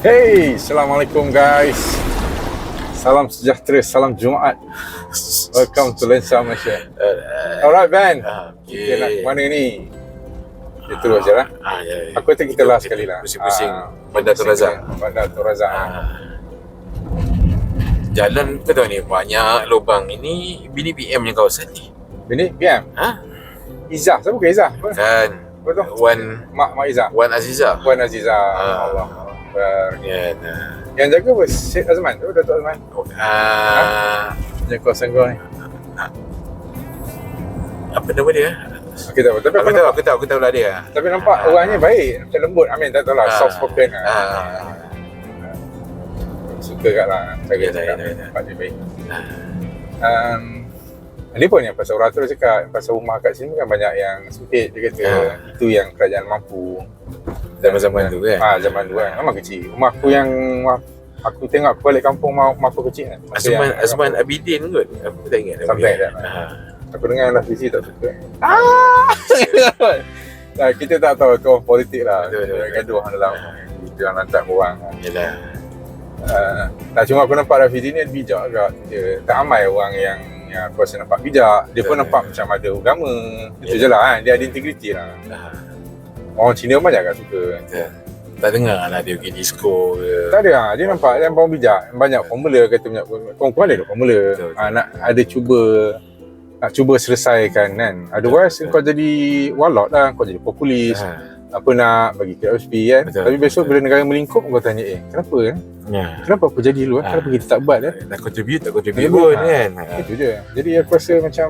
Hey, Assalamualaikum guys. Salam sejahtera, salam Jumaat. Welcome to Lensa Malaysia. Alright Ben, kita nak ke mana ni? Kita terus je lah. Ah, ya, ya. Aku kata kita last sekali lah. Pusing-pusing Ah, Bandar Tun Razak. Bandar Tun Razak. Ah. Jalan kau tahu ni banyak lubang ini bini PM yang kawasan ni. Bini, PM. Ha? Izzah, siapa ke Izzah? Kan? Wan Mak Mak Izzah. Wan Aziza. Puan Aziza. Ah. Allah. Akbar. Ya. Nah. Yang jaga apa? Syed Azman tu, Datuk Azman. Ah, Jaga kawasan kau ni. apa nama dia? Okey tak apa. Tapi Aku aku tahu, aku tahu, aku tahu lah dia. tapi nampak orangnya baik. Macam lembut. I mean, tak tahu lah. Ah. Soft spoken lah. Ah. Suka kat lah. Cara Ya, cakap. ya, ya, ya. Nampak dia baik. Um, dia pun yang pasal orang tu cakap pasal rumah kat sini kan banyak yang sempit dia kata Ah. itu yang kerajaan mampu Zaman-zaman tu kan. ah zaman dulu kan memang kecil rumah aku yang aku tengok aku balik kampung rumah aku kecil kan Masa yang- Azman Abidin kot. Aku tak ingat Sampai dia. dah. Ah. aku dengar lah visi tak suka ah nah, kita tak tahu tu orang politik lah Betul, betul, Dia betul. gaduh dalam itu yang lantak orang Yalah. Uh, nah cuma aku nampak Rafizi ni bijak agak dia tak ramai orang yang yang aku rasa nampak bijak dia pun Betul. nampak macam ada agama itu Ya. je lah kan dia ada integriti lah Ah. Orang Cina pun banyak kat suka Betul. Tak dengar lah dia pergi disco ke. tak ada lah dia nampak dia nampak bijak banyak formula kata banyak kau ada formula Betul, betul. ha, nak ada cuba nak cuba selesaikan kan otherwise Betul. kau jadi walot lah kau jadi populis Ah. apa nak bagi KSP kan Betul. tapi besok bila negara melingkup kau tanya eh kenapa eh? Ya. kenapa aku jadi dulu? Ah. kenapa kita tak buat eh? Nak contribute tak contribute pun ah. kan. Ah. Itu je. Jadi aku rasa macam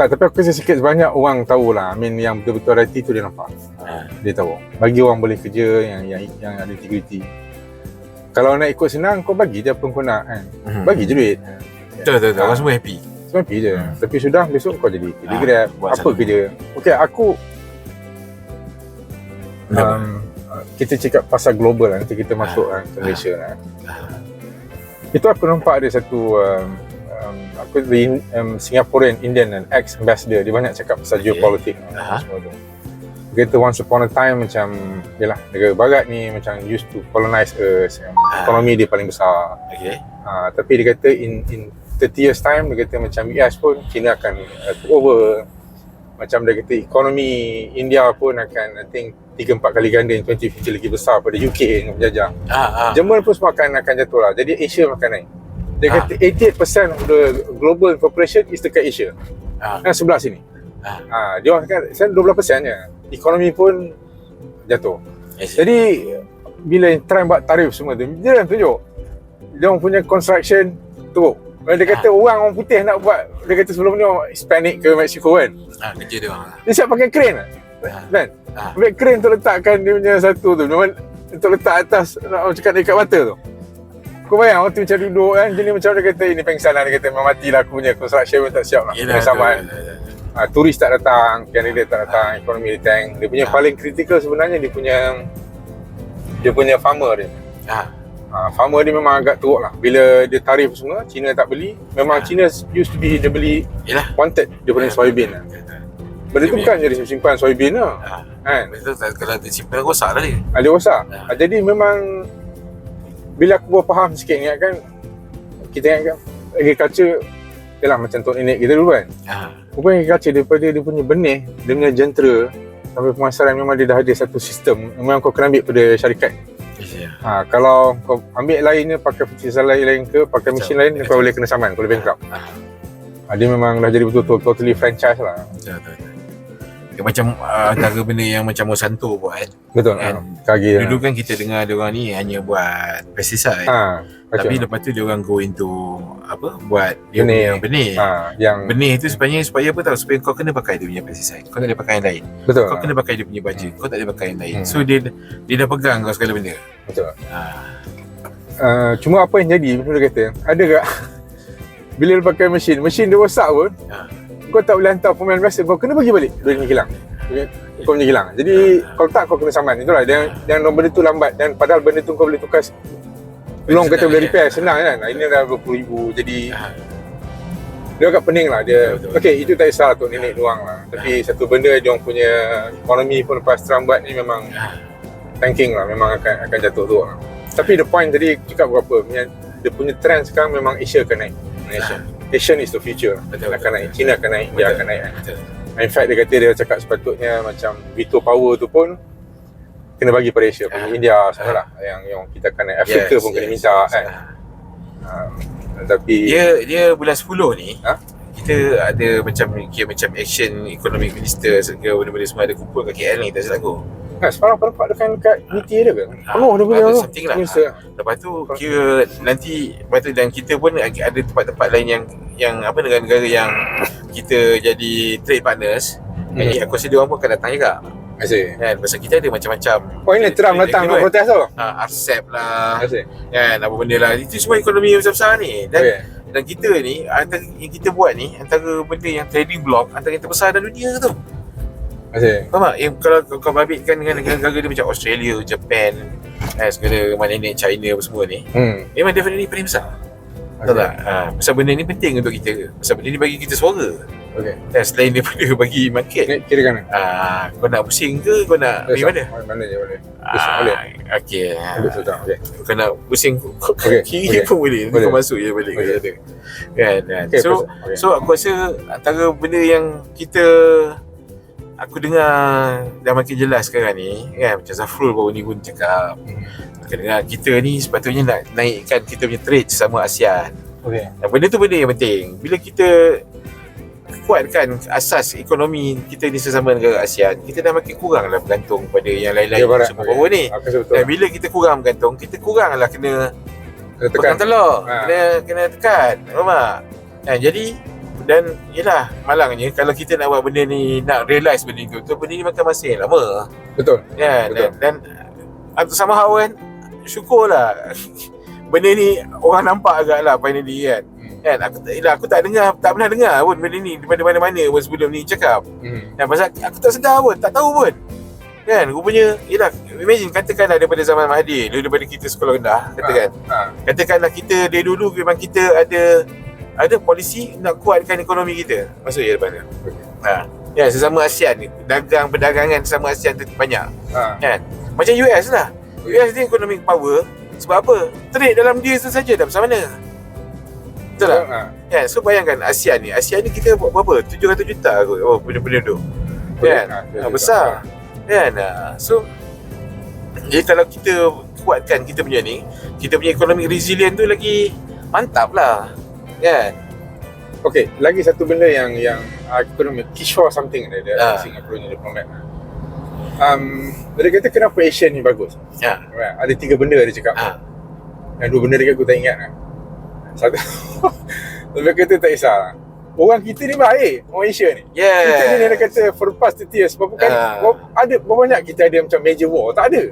tak tapi aku rasa sikit sebanyak orang tahu lah. I mean yang betul-betul reality tu dia nampak. Ah. Dia tahu. Bagi orang boleh kerja yang yang yang ada integriti. Kalau nak ikut senang kau bagi je apa kau nak kan. Mhm. Bagi je duit. Betul betul betul. Ah. Orang semua happy. Semua happy je. Hmm. Tapi sudah besok kau jadi kerja Ah, grab. buat Apa sana. kerja. Okey aku um, kita cakap pasal global lah. Nanti kita masuk kan, ke Malaysia lah. Itu aku nampak ada satu um, um, aku the um, Singaporean Indian and ex ambassador dia banyak cakap pasal Okay. geopolitik Aha. semua tu. Dia kata once upon a time macam yalah negara barat ni macam used to colonize us um, Ah. ekonomi dia paling besar. Okay. Uh, tapi dia kata in in 30 years time dia kata macam US pun China akan uh, take over macam dia kata ekonomi India pun akan I think 3 4 kali ganda in 2050 lagi besar pada UK yang menjajah. Ah ah. Jerman pun semua akan akan jatuh lah. Jadi Asia akan naik. Dia Ah. kata 88% of the global population is dekat Asia. Ah. Kan sebelah sini. Ah. Ha, dia orang kan saya 12% je. Ekonomi pun jatuh. Yes. Jadi bila try buat tarif semua tu, dia dah tunjuk. Dia orang punya construction teruk. Kalau dia kata orang orang putih nak buat, dia kata sebelum ni orang Hispanic ke Mexico kan. ah kerja dia orang. Dia siap pakai crane lah. Ah. Kan? Ah. Ambil crane untuk letakkan dia punya satu tu. Untuk letak atas nak cakap dekat mata tu. Kau bayang waktu macam duduk kan Jadi macam dia kata ini pengsan lah Dia kata memang mati lah aku punya Construction pun tak siap lah Yelah. Sama kan ha, Turis tak datang Candidate tak datang Ekonomi dia tank Dia punya Ah. paling kritikal sebenarnya Dia punya Dia punya farmer dia Ah. ha, Farmer dia memang agak teruk lah Bila dia tarif semua China tak beli Memang Ah. China used to be Dia beli Yelah. wanted Dia punya soybean lah Benda tu Dia bukan jadi simpan soybean lah Ah. kan Betul tak kalau dia rosak lah dia. ada rosak Ah. ha, Jadi memang Bila aku baru faham sikit ingat kan Kita ingat kan Agriculture Yalah macam tok nenek kita dulu kan Ah. Rupanya agriculture daripada dia punya benih Dia punya jentera Sampai pemasaran memang dia dah ada satu sistem Memang kau kena ambil pada syarikat Yes, ya. ha, Kalau kau ambil lainnya Pakai fertilizer lain ke Pakai mesin Betul. lain Kau boleh kena saman Kau boleh bankrupt Ah. ha, Dia memang dah jadi betul-betul Totally franchise lah Betul betul. betul. Macam uh, antara benda yang macam Monsanto buat. Betul Kan? ha, Kaki Dulu kan kita dengar dia orang ni hanya buat pesticide. ha, Tapi macam, lepas tu dia orang go into apa buat dia Benih. punya benih. ha, Yang Benih tu sebenarnya supaya apa tahu supaya kau kena pakai dia punya pesticide. Kau tak boleh pakai yang lain. Betul Kau ha, kena pakai dia punya baju. Kau tak boleh pakai yang lain. Hmm. So dia dia dah pegang kau segala benda. Betul Ha. uh, Cuma apa yang jadi Macam dia kata Ada tak Bila dia pakai mesin Mesin dia rosak pun Ha. Kau tak boleh hantar pemain biasa Kau kena bagi balik. Duit ni hilang. Okay? Kau punya hilang. Jadi kalau tak kau kena saman Itulah yang, yang benda tu lambat. Dan padahal benda tu kau boleh tukar Belum kata boleh repair. Senang kan? Ini dah RM20,000 Jadi Ha. dia agak pening lah dia. Betul, betul. okey itu tak kisah untuk nenek doang lah. Tapi satu benda dia orang punya ekonomi pun lepas Trump buat ni memang tanking lah. Memang akan akan jatuh tu lah. Tapi the point tadi cakap berapa? Dia punya trend sekarang memang Asia akan naik. Malaysia. Asian is the future. Betul, akan betul, naik. betul. China akan naik, India Betul. akan naik. Betul. In fact dia kata dia cakap sepatutnya macam veto power tu pun kena bagi pada Asia, pada Ah. India semua lah yang yang kita akan naik. Afrika Yes, pun kena yes, minta yes. kan. Ah. Um, tapi Dia dia bulan 10 ni Ha? kita ada macam kira macam action economic minister segala benda-benda semua ada kumpul kat KL ni tak silap aku. Nah, sekarang nampak dekat dekat BT dia ke? Penuh dia punya ada tu. something lah. Minister. Lepas tu kira nanti lepas tu dan kita pun ada tempat-tempat lain yang yang apa negara-negara yang kita jadi trade partners. Hmm. Jadi aku rasa dia orang pun akan datang juga. Asyik. Kan pasal kita ada macam-macam Oh ini Trump datang nak protes tu. uh, RCEP lah Asyik. kan apa benda lah itu semua ekonomi besar-besar ni dan Okay. dan kita ni antara yang kita buat ni antara benda yang trading block antara yang terbesar dalam dunia tu Asyik. faham tak yang kalau kau, kau babitkan dengan negara-negara dia macam Australia Japan eh, segala mana ni China apa semua ni Hmm. memang definitely paling besar Betul tak? Ha, pasal benda ni penting untuk kita Pasal benda ni bagi kita suara Okay. Dan selain daripada bagi market Ni kiri kanan. ha, Kau nak pusing ke kau nak pergi mana? Mana je boleh. Ah, okay. Tak. Okay. Kau nak pusing kau Okey, kiri okey. pun boleh. Boleh. Kau masuk je balik Okey. okay. Kan, kan. Okay, so, okay. so aku rasa antara benda yang kita aku dengar dah makin jelas sekarang ni kan macam Zafrul baru ni pun cakap Hmm. aku dengar kita ni sepatutnya nak naikkan kita punya trade sesama ASEAN Okay. dan benda tu benda yang penting bila kita kuatkan asas ekonomi kita ni sesama negara ASEAN kita dah makin kurang lah bergantung pada yang lain-lain barat. semua bawa ni dan bila kita kurang bergantung kita kurang lah kena Tekan tekan. telur Ha. Kena kena tekan Faham tak? Ha, jadi Dan Yelah Malangnya Kalau kita nak buat benda ni Nak realise benda ni betul Benda ni makan masa yang lama Betul. Kan Betul. Dan, dan uh, Somehow kan Syukurlah Benda ni Orang nampak agak lah Finally kan Hmm. Kan aku tak yelah, aku tak dengar tak pernah dengar pun benda ni daripada mana-mana pun sebelum ni cakap. Hmm. Dan pasal aku tak sedar pun, tak tahu pun. Kan, rupanya yalah imagine katakanlah daripada zaman Mahathir, daripada kita sekolah rendah, katakan. Ha. Katakanlah kita dari dulu memang kita ada ada polisi nak kuatkan ekonomi kita. Masuk je lepas tu. Okey. Ha. Ya, sesama ASEAN ni, dagang perdagangan sesama ASEAN tu banyak. Ha. Kan? Macam US lah. US ni economic power sebab apa? Trade dalam dia tu saja dah besar mana? Betul tak? Ha. Kan? So bayangkan ASEAN ni. ASEAN ni kita buat berapa? 700 juta kot. Oh, penduduk-penduduk. Kan? Ha, Ha, besar. Kan? Ha. So jadi kalau kita kuatkan kita punya ni, kita punya ekonomi resilient tu lagi mantap lah. Kan? Okay, lagi satu benda yang yang aku nak Kishore something dia dia Ah. Singapore ni diplomat. Um, dia kata kenapa Asian ni bagus. Ya. Right. Ada tiga benda dia cakap. Ha. Yang dua benda dia aku tak ingat lah. Satu. dia kata tak kisah. Orang kita ni baik, orang Asia ni. Yeah. Kita ni dia kata for the past 30 years Sebab kan berapa- ada berapa banyak kita ada macam major war Tak ada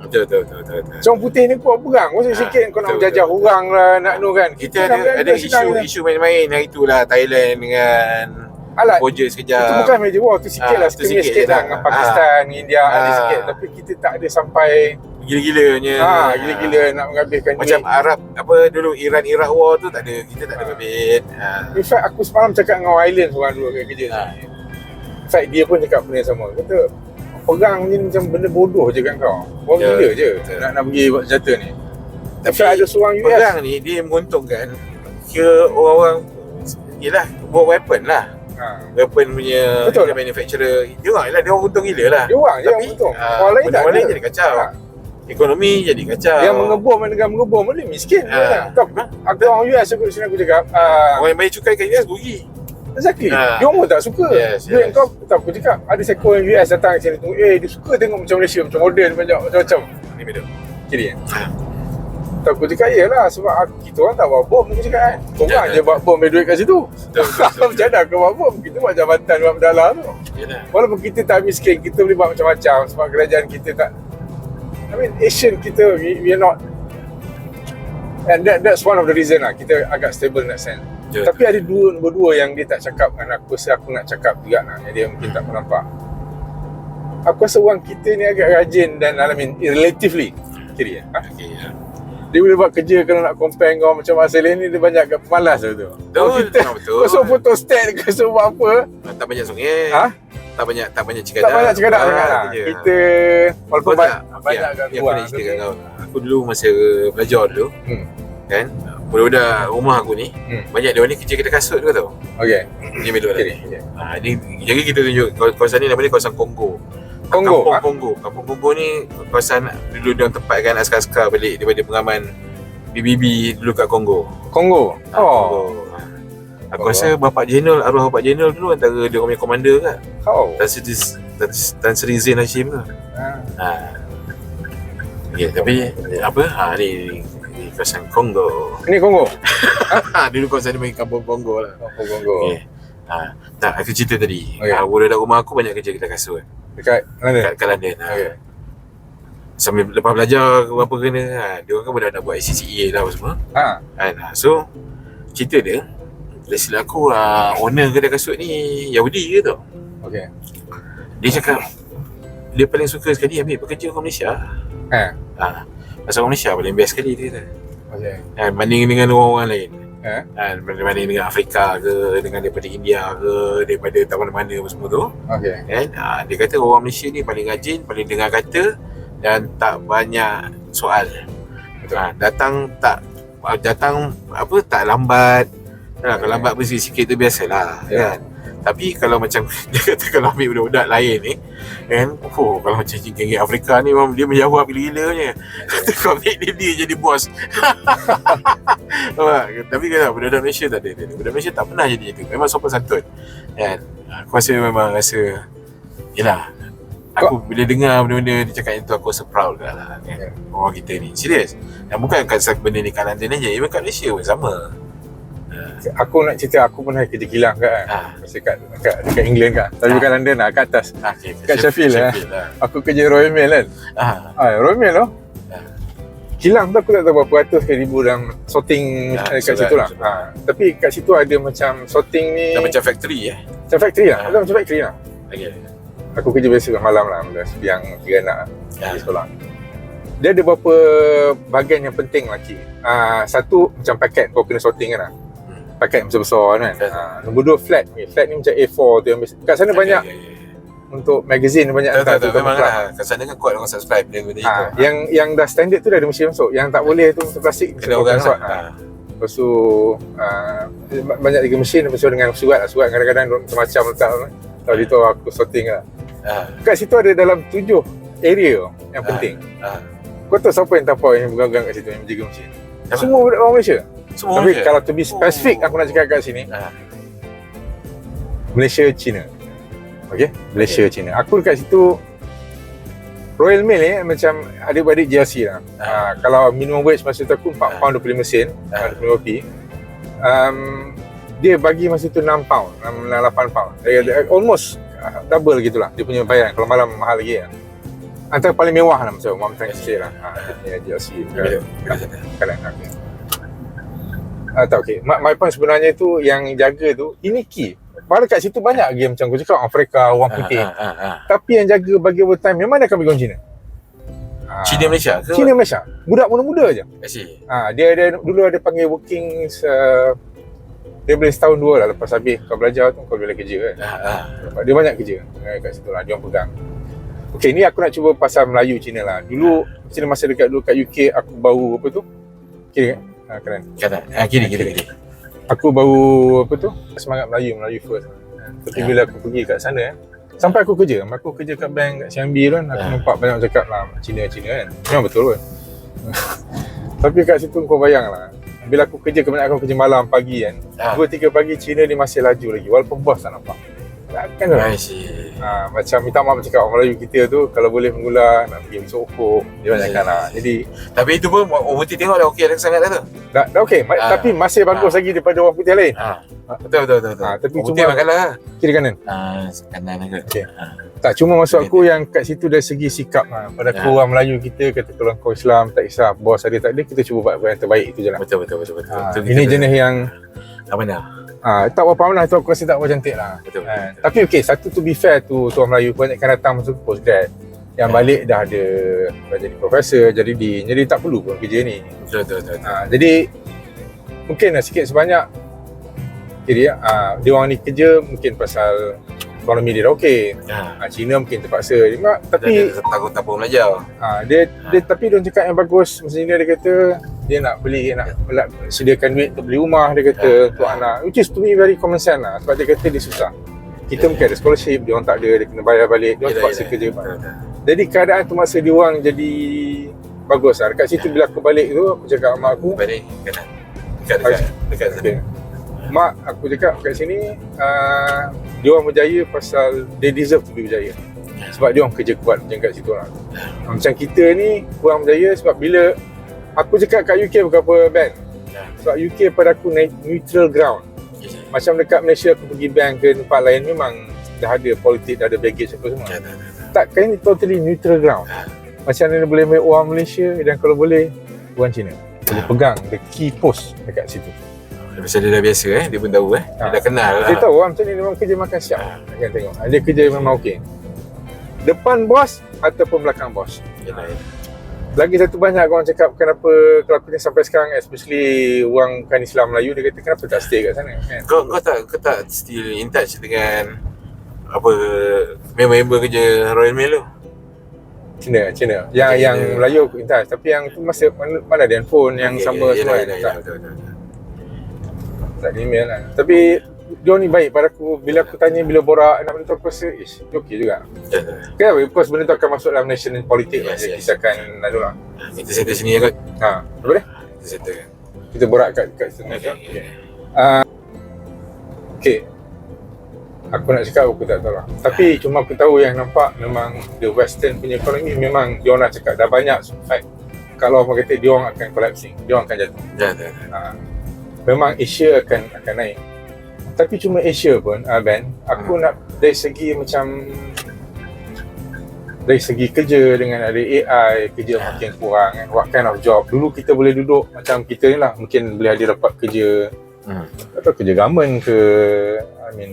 Betul, betul, betul, betul. betul. Macam putih ni kuat perang Masa Ah, sikit kau nak menjajah orang lah Nak nu kan Kita ada nak- ada senang isu je. isu main-main hari tu lah Thailand dengan Alat Boja sekejap. Itu bukan major war Tu sikit Ah, lah sikit sikit je lah lah. Dengan Pakistan India ada Ah. sikit Tapi kita tak ada sampai gila-gilanya. ha, Gila-gila nak menghabiskan Macam duit Arab apa dulu Iran Iraq war tu tak ada kita tak ada Ah. babit. Ha. In fact aku semalam cakap dengan Island seorang dulu kat kerja Ah. ni In fact dia pun cakap benda yang sama Kata perang ni macam benda bodoh je kat kau. Orang Ya, gila je betul. nak, nak pergi buat senjata ni. Tapi ada seorang US Perang ni dia menguntungkan kira orang-orang Yelah buat weapon lah. Ha. Weapon punya Betul. dia manufacturer. Dia orang lah Dia orang untung gila lah. Dia orang Tapi, yang untung. ah, Orang lain tak Orang lain jadi kacau. Ha. Ekonomi jadi kacau. Yang mengebom negara mengebom Mana miskin. Ah. Kau Aku orang US aku sini aku cakap ah, Orang yang bayar cukai kat US rugi Exactly Ah. Dia orang pun tak suka. Yes, yes. kau Tak aku cakap Ada seko yang US datang sini tunggu Eh dia suka tengok macam Malaysia Macam modern banyak macam-macam. Ni beda Kiri kan Ha. Tak aku cakap Yelah sebab aku, kita orang tak bawa bom Aku cakap kan Korang Ya, je bawa bom Ambil duit kat situ. Macam mana kau bawa bom? Kita buat jabatan Buat berdalah tu. Yelah. Walaupun kita tak miskin Kita boleh buat macam-macam Sebab kerajaan kita tak I mean Asian kita We, we are not And that, that's one of the reason lah Kita agak stable in that sense Ya, Tapi ada dua Nombor dua yang dia tak cakap Kan aku rasa aku nak cakap juga lah Yang dia mungkin tak pernah nampak Aku rasa orang kita ni agak rajin Dan I mean Relatively Kiri ha? Okay, ya. Dia boleh buat kerja Kalau nak compare kau Macam masa lain ni Dia banyak agak pemalas tu Betul, Kalau kita betul. Kau suruh foto stat Kau suruh buat apa Tak banyak sungai Ha? Tak banyak tak banyak cakap Tak banyak Ah, sangat lah. je. Kita walaupun Kau banyak, banyak ya, gangguan. ya, aku kau. Dulu masa belajar dulu, Hmm. kan, budak-budak rumah aku ni, Hmm. banyak dia ni kerja kedai kasut tu tau. Okey. Dia Okey. okay. okey. Ha, ni, jadi kita tunjuk kaw- kawasan ni nama dia kawasan Kongo. Kongo. Kampung ha? Kongo. Kampung Kongo ni kawasan dulu dia tempatkan askar-askar balik daripada pengaman BBB dulu kat Kongo. Kongo. Ha, Oh. Kongo. Ha. Aku Kongo. rasa Bapak Jeneral, arwah Bapak Jeneral dulu antara dia orang punya komander kan. Oh. Tan Sri, Tan, Tan Sri Zain Hashim tu. Ha. Ha. Ya, tapi apa? Ha ni, ni, kawasan Kongo. Ini Kongo. Ha, dulu kawasan ni panggil kampung Kongo lah. Oh, Kongo. Okey. Ha, tak, aku cerita tadi. Okey. Ha, budak rumah aku banyak kerja kedai kasut Dekat mana? kat, kat London. Ha. Okey. Sambil lepas belajar ke apa kena, ha, dia orang kan dah nak buat ACCA lah apa semua. Ha. Ha, so, cerita dia, tak silap aku, ha, owner kedai kasut ni Yahudi ke tau. Okey. Dia cakap, dia paling suka sekali ambil pekerja orang Malaysia. Ha. Ha, pasal orang Malaysia paling best sekali dia kata. Okey. Ha, banding dengan orang-orang lain. Ha. Ha, banding dengan Afrika ke, dengan daripada India ke, daripada tak mana-mana apa semua tu. Okey. kan ha, dia kata orang Malaysia ni paling rajin paling dengar kata dan tak banyak soal Betul. ha, datang tak datang apa tak lambat ha, kalau Okay. lambat bersih sikit tu biasalah Ya. kan tapi kalau macam dia kata kalau ambil budak-budak lain ni kan oh kalau macam geng Afrika ni memang dia menjawab gila-gila punya. Kata kau ambil dia, dia jadi bos. Tapi kalau budak-budak Malaysia tak ada budak Malaysia tak pernah jadi itu memang sopan santun. Kan? Aku rasa memang rasa Yelah. Aku bila dengar benda-benda dia cakap itu aku rasa proud lah, lah kan? Ya. Orang kita ni. Serius. Dan bukan kat benda ni kat London aja Even kat Malaysia pun sama Aku nak cerita aku pernah kerja kilang kan. ha. Masa kat, kat, dekat England kan. Tapi Ah. bukan London lah, kat atas. ha okay. Kat Sheffield? Sheffield lah Aku kerja Royal Mail kan. ha. Ah, Royal Mail tu. Ah. Kilang tu aku tak tahu berapa ratus ke ribu dalam sorting Ah, eh, kat situ lah. Ha. Tapi kat situ ada macam sorting ni Dah macam factory eh macam factory lah. Ah. Ada macam factory lah. okay. Aku kerja biasa kat malam lah. Yang tiga anak Ya. di sekolah. Dia ada beberapa bahagian yang penting lagi. Ah, satu macam paket kau kena sorting kan lah. Paket besar-besar kan. Betul. Ah, nombor dua flat ni. Flat ni macam A4 tu yang biasa. Kat sana banyak okay, okay. untuk magazine banyak tahu tahu terutama Memang lah Kat sana kan kuat orang subscribe Dia benda itu Ah, yang yang dah standard tu dah ada mesin masuk. Yang tak boleh tu macam plastik. Kena orang lah Ah. ha. Lepas tu uh, banyak lagi mesin lepas tu dengan surat lah. Surat kadang-kadang macam-macam letak Kalau dia tahu aku sorting lah. Ha. Kat situ ada dalam tujuh area yang Ah. penting. Ha. Kau tahu siapa yang tapau yang bergang kat situ yang menjaga mesin? Semua orang Malaysia. Semua Tapi Malaysia? kalau to be specific Oh. aku nak cakap kat sini, ha. Malaysia, China. Okay? Malaysia, China. Aku dekat situ Royal Mail ni macam adik-adik GRC lah. Ah. Uh, kalau minimum wage masa tu aku 4 Ah. pound 25 sen, Ah. 25 p. Um, dia bagi masa tu 6 pound, 6, 8 pound. Dia, dia, almost uh, double gitulah dia punya bayaran. Kalau malam mahal lagi kan. Antara paling mewah lah macam Time Stay lah. Ha, dia punya GRC. Ah, tak okey. My, my point sebenarnya tu yang jaga tu ini key. Padahal kat situ banyak lagi macam aku cakap Afrika, orang putih. ha, ha, ha. Tapi yang jaga bagi overtime memang dia akan bagi Cina. Ah, Cina Malaysia ke? Cina Malaysia. Budak muda-muda je. Asyik Ha, dia ada dulu ada panggil working uh, dia boleh setahun dua lah lepas habis kau belajar tu kau boleh kerja kan. ha, ha. Dia banyak kerja eh, kat situ lah, dia orang pegang. Okey, ni aku nak cuba pasal Melayu Cina lah. Dulu Cina masa dekat dulu kat UK aku bau apa tu? Kan? Ha, keren. Kanan ha, Kiri kiri kiri Aku bau apa tu? Semangat Melayu, Melayu first. Tapi Ya. bila aku pergi kat sana eh, sampai aku kerja, aku kerja kat bank kat tu kan, aku Ya. nampak banyak cakap lah Cina Cina kan. Memang betul pun. Tapi kat situ kau bayang lah. Bila aku kerja kebanyakan aku kerja malam pagi kan. ha. Dua tiga pagi Cina ni masih laju lagi walaupun bos tak nampak. Takkan tu. Asyik Ha, macam minta maaf cakap orang Melayu kita tu kalau boleh mengular nak pergi sokok dia banyakkan lah. Jadi Tapi itu pun orang putih tengok dah okey dah sangat dah tu. dah, dah okey Ah. tapi masih bagus Ah. lagi daripada orang putih lain. Ha. Betul betul betul. betul. Ah, tapi orang cuma- memang kalah. Kiri kanan. Ah, kanan agak. Okey. Ha. Tak cuma maksud Okey, aku yang kat situ dari segi sikap lah. Pada aku orang Melayu kita kata kalau kau Islam tak kisah bos ada tak ada kita cuba buat yang terbaik itu je lah. Betul betul betul betul. Ha, Itu ini kita- jenis yang Tak benar. Ah tak berapa lah tu aku rasa tak berapa cantik lah. Betul. Ha, tapi okey satu to be fair tu tu orang Melayu banyak kan datang masuk postgrad yang Ya. balik dah ada dah jadi profesor, jadi dean, jadi tak perlu pun kerja ni. Betul betul betul. Ha, jadi mungkin lah sikit sebanyak kira ya, ha, dia orang ni kerja mungkin pasal ekonomi dia dah okey. Ha. Ha, China mungkin terpaksa. Cuma, tapi Tapi takut tak pun belajar. ha, dia, dia tapi dia cakap yang bagus. Mestinya dia kata dia nak beli nak, nak sediakan duit untuk beli rumah dia kata Ha. untuk anak. Which is to me very common sense lah. Sebab dia kata dia susah. Kita mungkin ada scholarship, dia orang tak ada, dia kena bayar balik, dia orang terpaksa yelah. kerja. Betul. Jadi keadaan tu masa dia orang jadi bagus lah. Dekat situ bila aku balik tu, aku cakap sama aku, ni? Kanan. Dekat dekat dekat sana. Okay. Mak aku cakap kat sini uh, dia orang berjaya pasal they deserve to be berjaya. Sebab dia orang kerja kuat macam kat situ lah. Macam kita ni kurang berjaya sebab bila aku cakap kat UK berapa band. Sebab UK pada aku neutral ground. Macam dekat Malaysia aku pergi bank ke tempat lain memang dah ada politik, dah ada baggage apa semua. Tak, kan ni totally neutral ground. Macam mana boleh make orang Malaysia dan kalau boleh orang Cina. Boleh pegang the key post dekat situ. Pasal dia dah biasa eh, dia pun tahu eh. Dia Ha. dah kenal lah. Dia tahu orang macam ni memang kerja makan siap. Ah. Akan tengok. Ah, Dia kerja memang okey. Depan bos ataupun belakang bos. Yalah, yalah. Lagi satu banyak orang cakap kenapa kalau ni sampai sekarang especially orang bukan Islam Melayu dia kata kenapa tak stay kat sana kan. Kau kau tak kau tak still in touch dengan apa member-member kerja Royal Mail tu? Cina, Cina. Yang Okay, yang Cina. Melayu aku intas tapi yang tu masa mana, ada handphone yang Okay, sama yelah, semua. yelah, tak, yelah, betul, betul, betul. Tak ada email lah. Tapi dia ni baik pada aku bila aku tanya bila borak nak benda tu aku rasa ish dia okey juga. Betul, betul. Kenapa? Because benda tu akan masuk dalam national politik lah. Yes, yes. kita akan lalu lah. Kita settle sini ya kot. Ha, boleh? Kita settle. Kita borak kat kat situ. Okay, Okay. okay. okay. Aku nak cakap aku tak tahu lah. Tapi cuma aku tahu yang nampak memang the western punya ekonomi memang dia orang nak cakap dah banyak fact kalau orang kata dia orang akan collapsing, dia orang akan jatuh. Ya, ya, ya. Ha. Memang Asia akan akan naik. Tapi cuma Asia pun, uh, Ben, aku nak dari segi macam dari segi kerja dengan ada AI, kerja Ya. makin kurang kan. What kind of job? Dulu kita boleh duduk macam kita ni lah, mungkin boleh ada dapat kerja Hmm. atau kerja government ke I mean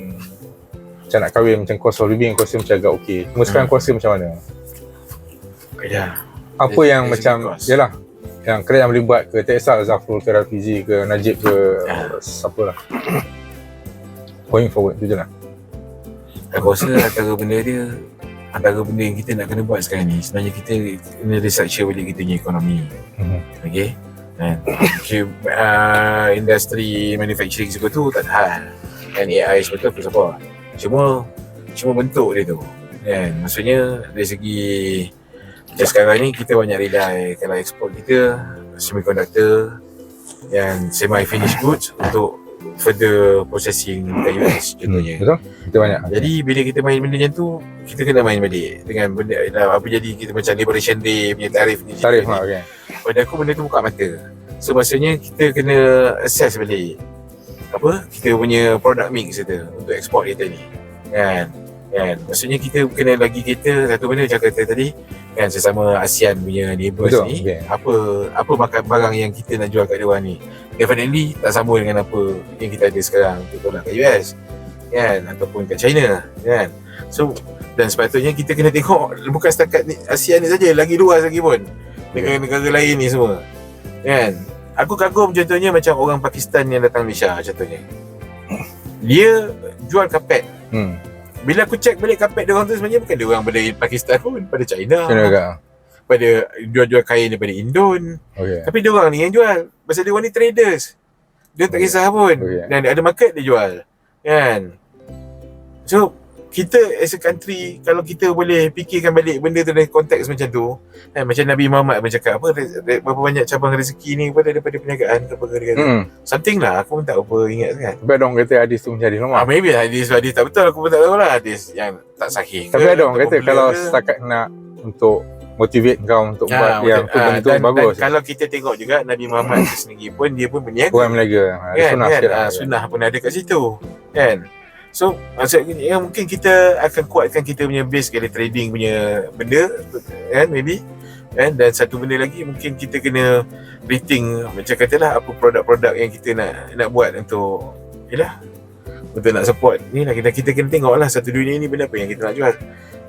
macam nak kahwin macam cost of living aku rasa macam agak okey. Cuma sekarang Hmm. aku rasa macam mana? Ya. Apa Dari- yang segi macam yalah yang kedai yang boleh buat ke tak kisah Zafrul ke Rafizi ke Najib ke siapa lah. Going forward tu je lah. Aku rasa antara benda dia antara benda yang kita nak kena buat sekarang ni sebenarnya kita kena restructure balik kita punya ekonomi. Mhm. Okay Kan okay, uh, Industri manufacturing semua tu tak ada hal Dan AI semua tu aku support Cuma Cuma bentuk dia tu Kan Maksudnya Dari segi Macam sekarang ni kita banyak rely Kalau ekspor kita Semiconductor Yang semi-finished goods Untuk further processing dekat US contohnya. Betul? Kita banyak. jadi bila kita main benda macam tu Kita kena main balik Dengan benda Apa jadi kita macam Liberation Day punya tarif ni. Tarif lah okay. pada aku benda tu buka mata. So maksudnya kita kena assess balik apa kita punya product mix kita untuk ekspor kita ni. Kan? Kan? Maksudnya kita kena lagi kita satu benda macam kata tadi kan sesama ASEAN punya neighbours Betul, ni okay. apa apa makan barang yang kita nak jual kat dia ni? Definitely tak sama dengan apa yang kita ada sekarang untuk tolak kat US kan ataupun kat China kan. So dan sepatutnya kita kena tengok bukan setakat ni ASEAN ni saja lagi luas lagi pun. Negara-negara lain ni semua kan. Aku kagum contohnya macam orang Pakistan yang datang Malaysia contohnya. Dia jual kapet Hmm. Bila aku check balik kapet dia orang tu sebenarnya bukan dia orang dari Pakistan pun pada China Kena juga. pada jual-jual kain daripada Indon Okay. tapi dia orang ni yang jual pasal dia orang ni traders dia tak Okay. kisah pun Okay. dan ada market dia jual kan so kita as a country kalau kita boleh fikirkan balik benda tu dari konteks macam tu kan macam Nabi Muhammad pun cakap apa berapa banyak cabang rezeki ni pada daripada perniagaan ke apa ke kata Hmm. something lah aku pun tak apa ingat sangat ada orang kata hadis tu menjadi ah, normal. maybe hadis hadis tak betul aku pun tak tahu lah hadis yang tak sahih ke Tapi ada orang kata kalau ke. setakat nak untuk motivate kau untuk Ah, buat yang tu Ah, benda tu dan, bagus. dan kalau kita tengok juga Nabi Muhammad sendiri pun dia pun berniaga Orang meniaga. Ada kan, sunnah kan? Ah, sunnah pun ada kat situ kan so maksudnya mungkin kita akan kuatkan kita punya base kali trading punya benda kan maybe. Kan dan satu benda lagi mungkin kita kena rating macam katalah apa produk-produk yang kita nak nak buat untuk yalah untuk nak support ni lah. Kita kita kena tengok lah satu dunia ni benda apa yang kita nak jual.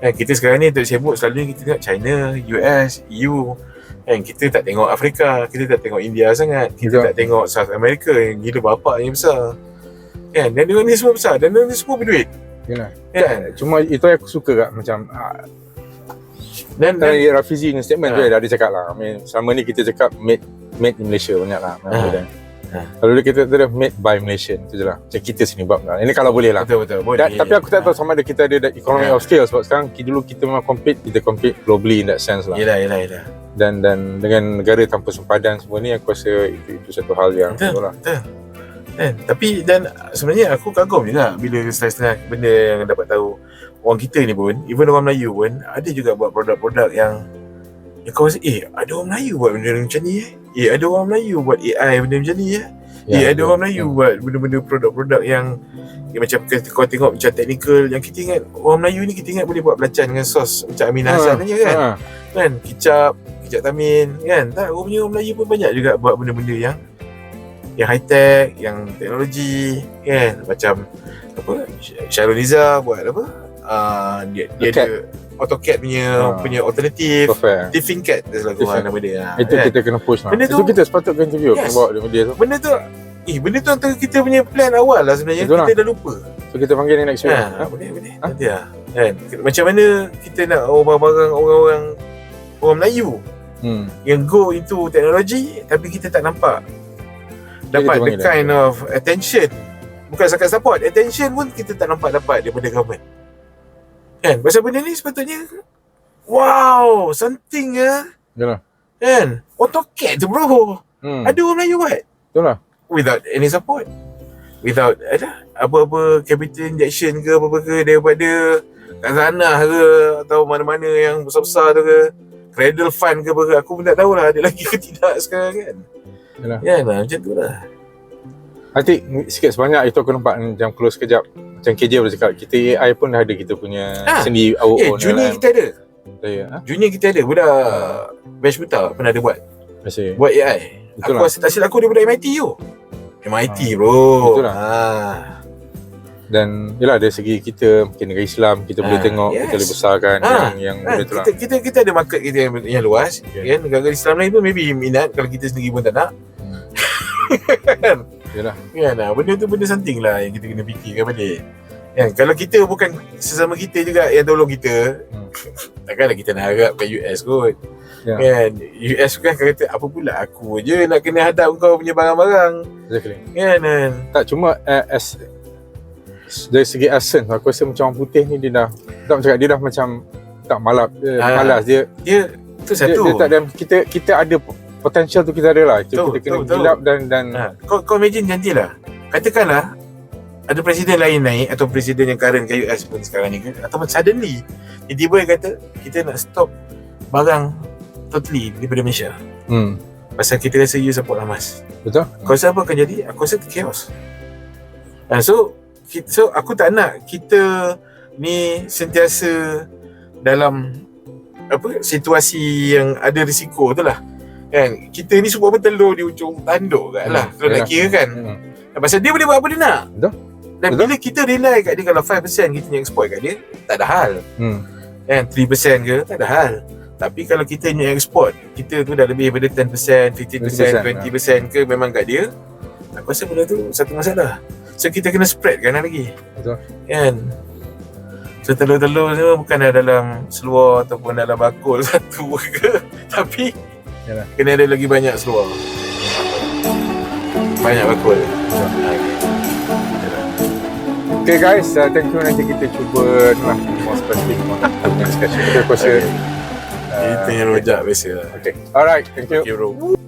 Kan kita sekarang ni untuk sibuk selalunya kita tengok China US EU kan kita tak tengok Afrika kita tak tengok India sangat. Kita Betul. tak tengok South America yang gila bapak yang besar kan dan dia ni semua besar dan dia ni semua berduit Yalah. Kan? Cuma itu yang aku suka kat macam ah, Dan, dan Rafizi ni statement tu Ha. dah ada cakap lah. I mean, selama ni kita cakap made made in Malaysia banyak lah. Ha. Dan, Ha. Kalau dia kita tu dah made by Malaysian tu je lah. Macam kita sini buat lah. Ini kalau boleh lah. betul betul boleh. Dan, tapi aku tak tahu sama ada kita ada economy Ha. of scale sebab sekarang dulu kita memang compete, kita compete globally in that sense lah. Yelah yelah yelah. Dan dan dengan negara tanpa sempadan semua ni aku rasa itu, itu satu hal yang Betul. betul lah. Betul. Kan? Tapi dan sebenarnya aku kagum juga bila setengah-setengah benda yang dapat tahu orang kita ni pun, even orang Melayu pun ada juga buat produk-produk yang yang kau rasa, eh ada orang Melayu buat benda macam ni eh. Eh ada orang Melayu buat AI benda macam ni eh. Ya, eh, ada orang Melayu buat benda-benda produk-produk yang, yang macam kau tengok macam teknikal yang kita ingat orang Melayu ni kita ingat boleh buat belacan dengan sos macam Amin Hassan aja kan. Ha. Kan kicap, kicap tamin kan. Tak orang Melayu pun banyak juga buat benda-benda yang yang high tech, yang teknologi kan macam apa Syarul Niza buat apa? Uh, dia dia ada AutoCAD punya Ah. punya alternatif. Perfect. Tiffin Cat dia selalu Tiffin. nama dia. Itu kan? kita kena push lah. Itu tu- kita sepatutnya interview Yes. bawa dia, dia tu. Benda tu Eh, benda tu antara kita punya plan awal lah sebenarnya. Betul lah. kita dah lupa. So kita panggil dia next week. Ha, Ha? boleh boleh. Ha? Nanti lah. Kan? Macam mana kita nak orang-orang orang-orang orang Melayu Hmm. yang go into teknologi tapi kita tak nampak dapat the kind of attention. Bukan sekat support attention pun kita tak nampak dapat daripada government. Kan? Pasal benda ni sepatutnya wow something ya. Yalah. kan? AutoCAD tu bro. Hmm. ada orang Melayu buat. Betul lah. without any support. Without ada apa-apa capital injection ke apa-apa ke daripada Khazanah ke atau mana-mana yang besar-besar tu ke. Cradle Fund ke apa ke aku pun tak tahulah ada lagi ke tidak sekarang kan Yalah. ya lah macam tu lah Nanti sikit sebanyak itu aku nampak macam close sekejap. Macam KJ boleh cakap, kita AI pun dah ada kita punya Ah. sendiri our eh own. junior kan. kita ada Saya, ha? junior kita ada budak Bash Buta pernah ada buat Masih. buat AI Betul aku lah. rasa tak silap aku dia budak MIT tu MIT bro Betul lah. ha. Dan yalah dari segi kita mungkin negara Islam kita boleh Ah, tengok kita yes. boleh besarkan Ah, yang yang benda tu lah. kita, kita kita ada market kita yang, yang luas Okay. kan negara Islam lain pun maybe minat kalau kita sendiri pun tak nak. Kan? Yalah. kan? Ah, benda tu benda something lah yang kita kena fikirkan balik. Kan? Kalau kita bukan sesama kita juga yang tolong kita Hmm. takkanlah kita nak harapkan US kot. Ya. kan? US kan kata apa pula aku je nak kena hadap kau punya barang-barang? Exactly. kan? Kan? Tak cuma uh, as dari segi essence aku rasa macam orang putih ni dia dah tak macam cakap, dia dah macam tak malap dia Ah. malas. Dia dia tu dia, satu. dia tak ada kita kita ada potential tu kita ada lah Betul, kita kena gilap dan dan Ha, kau, kau imagine janjilah. Katakanlah ada presiden lain naik atau presiden yang current kat US pun sekarang ni kan atau suddenly tiba-tiba dia kata kita nak stop barang totally daripada Malaysia. hmm, Pasal kita rasa you support Hamas. betul Kau rasa apa akan jadi? Aku rasa chaos. Ha, so ki- so aku tak nak kita ni sentiasa dalam apa situasi yang ada risiko tu lah. Kan? Kita ni semua pun telur di ujung tanduk kan lah. Kalau nak kira kan. hmm. Pasal dia boleh buat apa dia nak. Betul. Dan Betul. bila kita rely kat dia kalau 5% kita yang export kat dia, tak ada hal. Hmm. Kan 3% ke, tak ada hal. Tapi kalau kita yang export, kita tu dah lebih daripada 10%, 15%, 20% 20%, ke memang kat dia, aku rasa benda tu satu masalah. So kita kena spread kan lagi. Betul. Kan? So telur-telur tu bukan dalam seluar ataupun dalam bakul satu ke. Tapi Yalah. kena ada lagi banyak seluar. Banyak bakul. Okay guys, uh, thank you nanti kita cuba ni lah more specific more discussion. Kita aku rasa Kita yang rojak biasa lah. Okay. Alright, thank you. Okay bro.